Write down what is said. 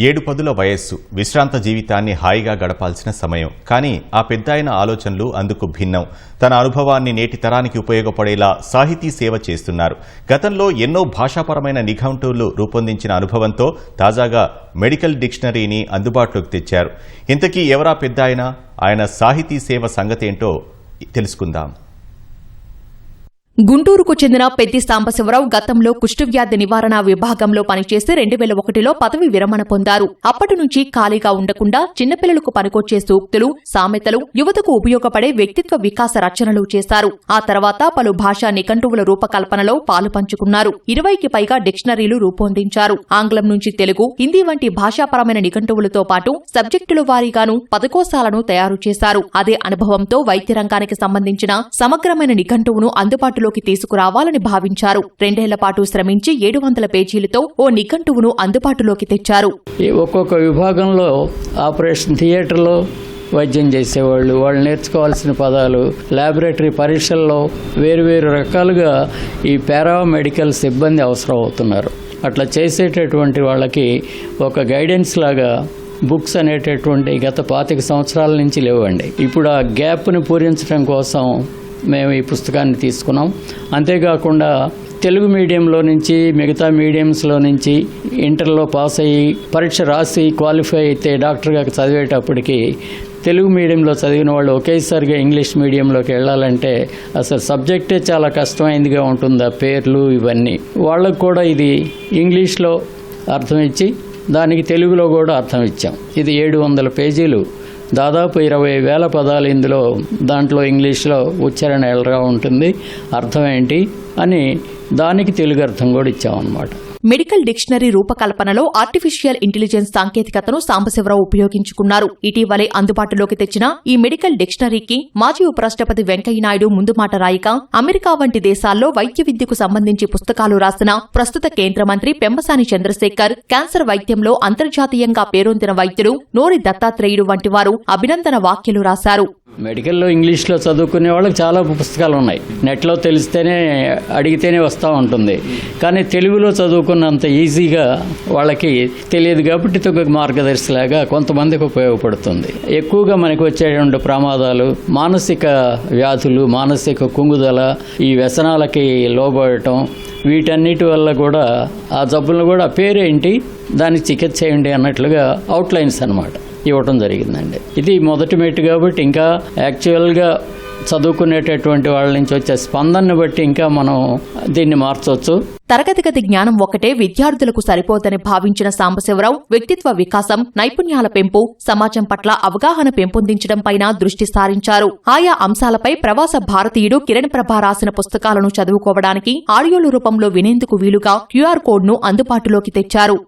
ఏడు పదుల వయస్సు. విశ్రాంత జీవితాన్ని హాయిగా గడపాల్సిన సమయం. కానీ ఆ పెద్దాయన ఆలోచనలు అందుకు భిన్నం. తన అనుభవాన్ని నేటి తరానికి ఉపయోగపడేలా సాహితీ సేవ చేస్తున్నారు. గతంలో ఎన్నో భాషాపరమైన నిఘంటువులు రూపొందించిన అనుభవంతో తాజాగా మెడికల్ డిక్షనరీని అందుబాటులోకి తెచ్చారు. ఇంతకీ ఎవరా పెద్దాయన? ఆయన సాహితీ సేవ సంగతేంటో తెలుసుకుందాం. గుంటూరుకు చెందిన పెద్ది సాంబశివరావు గతంలో కుష్ఠవ్యాధి నివారణ విభాగంలో పనిచేసి రెండు వేల ఒకటిలో పదవి విరమణ పొందారు. అప్పటి నుంచి ఖాళీగా ఉండకుండా చిన్నపిల్లలకు పనికొచ్చే సూక్తులు సామెతలు యువతకు ఉపయోగపడే వ్యక్తిత్వ వికాస రచనలు చేశారు. ఆ తర్వాత పలు భాషా నిఘంటువుల రూపకల్పనలో పాలు పంచుకున్నారు. ఇరవైకి పైగా డిక్షనరీలు రూపొందించారు. ఆంగ్లం నుంచి తెలుగు హిందీ వంటి భాషాపరమైన నిఘంటువులతో పాటు సబ్జెక్టుల వారీగాను పదకోశాలను తయారు చేశారు. అదే అనుభవంతో వైద్య రంగానికి సంబంధించిన సమగ్రమైన నిఘంటువును అందుబాటులోకి తీసుకురావాలని భావించారు. రెండేళ్ళ పాటు శ్రమించి ఏడు వందల పేజీలతో ఓ నిఘంటువును అందుబాటులోకి తెచ్చారు. ఒక్కొక్క విభాగంలో ఆపరేషన్ థియేటర్లో వైద్యం చేసేవాళ్ళు. వాళ్ళు నేర్చుకోవాల్సిన పదాలు ల్యాబొరేటరీ పరీక్షల్లో వేరువేరు రకాలుగా ఈ పారామెడికల్ సిబ్బంది అవసరం అవుతున్నారు. అట్లా చేసేటటువంటి వాళ్ళకి ఒక గైడెన్స్ లాగా బుక్స్ అనేటటువంటి గత పాతిక సంవత్సరాల నుంచి లేవండి. ఇప్పుడు ఆ గ్యాప్ను పూరించడం కోసం మేము ఈ పుస్తకాన్ని తీసుకున్నాం. అంతేకాకుండా తెలుగు మీడియంలో నుంచి మిగతా మీడియంస్లో నుంచి ఇంటర్లో పాస్ అయ్యి పరీక్ష రాసి క్వాలిఫై అయితే డాక్టర్గా చదివేటప్పటికి తెలుగు మీడియంలో చదివిన వాళ్ళు ఒకేసారిగా ఇంగ్లీష్ మీడియంలోకి వెళ్ళాలంటే అసలు సబ్జెక్టే చాలా కష్టమైందిగా ఉంటుంది ఆ పేర్లు ఇవన్నీ. వాళ్ళకు కూడా ఇది ఇంగ్లీష్లో అర్థం ఇచ్చి దానికి తెలుగులో కూడా అర్థం ఇచ్చాం. ఇది ఏడు వందల పేజీలు. దాదాపు ఇరవై వేల పదాలు ఇందులో దాంట్లో ఇంగ్లీష్లో ఉచ్చారణ ఎలాగా ఉంటుంది. అర్థం ఏంటి? అని దానికి తెలుగు అర్థం కూడా ఇచ్చామన్నమాట. మెడికల్ డిక్షనరీ రూపకల్పనలో ఆర్టిఫిషియల్ ఇంటెలిజెన్స్ సాంకేతికతను సాంబశివరావు ఉపయోగించుకున్నారు. ఇటీవలే అందుబాటులోకి తెచ్చిన ఈ మెడికల్ డిక్షనరీకి మాజీ ఉపరాష్ట్రపతి వెంకయ్యనాయుడు ముందు మాట రాయక అమెరికా వంటి దేశాల్లో వైద్య విద్యకు సంబంధించి పుస్తకాలు రాసిన ప్రస్తుత కేంద్ర మంత్రి పెంబసాని చంద్రశేఖర్ క్యాన్సర్ వైద్యంలో అంతర్జాతీయంగా పేరొందిన వైద్యులు నోరి దత్తాత్రేయుడు వంటి వారు అభినందన వాక్యలు రాశారు. మెడికల్లో ఇంగ్లీష్లో చదువుకునే వాళ్ళకి చాలా పుస్తకాలు ఉన్నాయి. నెట్లో తెలిస్తేనే అడిగితేనే వస్తూ ఉంటుంది. కానీ తెలుగులో చదువుకున్నంత ఈజీగా వాళ్ళకి తెలియదు కాబట్టి ఇది మార్గదర్శిలాగా కొంతమందికి ఉపయోగపడుతుంది. ఎక్కువగా మనకు వచ్చేటువంటి ప్రమాదాలు మానసిక వ్యాధులు మానసిక కుంగుదల ఈ వ్యసనాలకి లోబడటం వీటన్నిటి వల్ల కూడా ఆ జబ్బులను కూడా పేరేంటి దానికి చికిత్స చేయండి అన్నట్లుగా అవుట్లైన్స్ అనమాట ఇవ్వటం జరిగిందండి. ఇది మొదటి మెట్టు కాబట్టి ఇంకా యాక్చువల్గా చదువుకునేటటువంటి వాళ్ళ నుంచి వచ్చే స్పందనను బట్టి ఇంకా మనం దీన్ని మార్చవచ్చు తరగతి గది జ్ఞానం ఒకటే విద్యార్థులకు సరిపోదని భావించిన సాంబశివరావు వ్యక్తిత్వ వికాసం నైపుణ్యాల పెంపు సమాజం పట్ల అవగాహన పెంపొందించడంపైన దృష్టి సారించారు. ఆయా అంశాలపై ప్రవాస భారతీయుడు కిరణ్ ప్రభ రాసిన పుస్తకాలను చదువుకోవడానికి ఆడియోల రూపంలో వినేందుకు వీలుగా క్యూఆర్ కోడ్ను అందుబాటులోకి తెచ్చారు.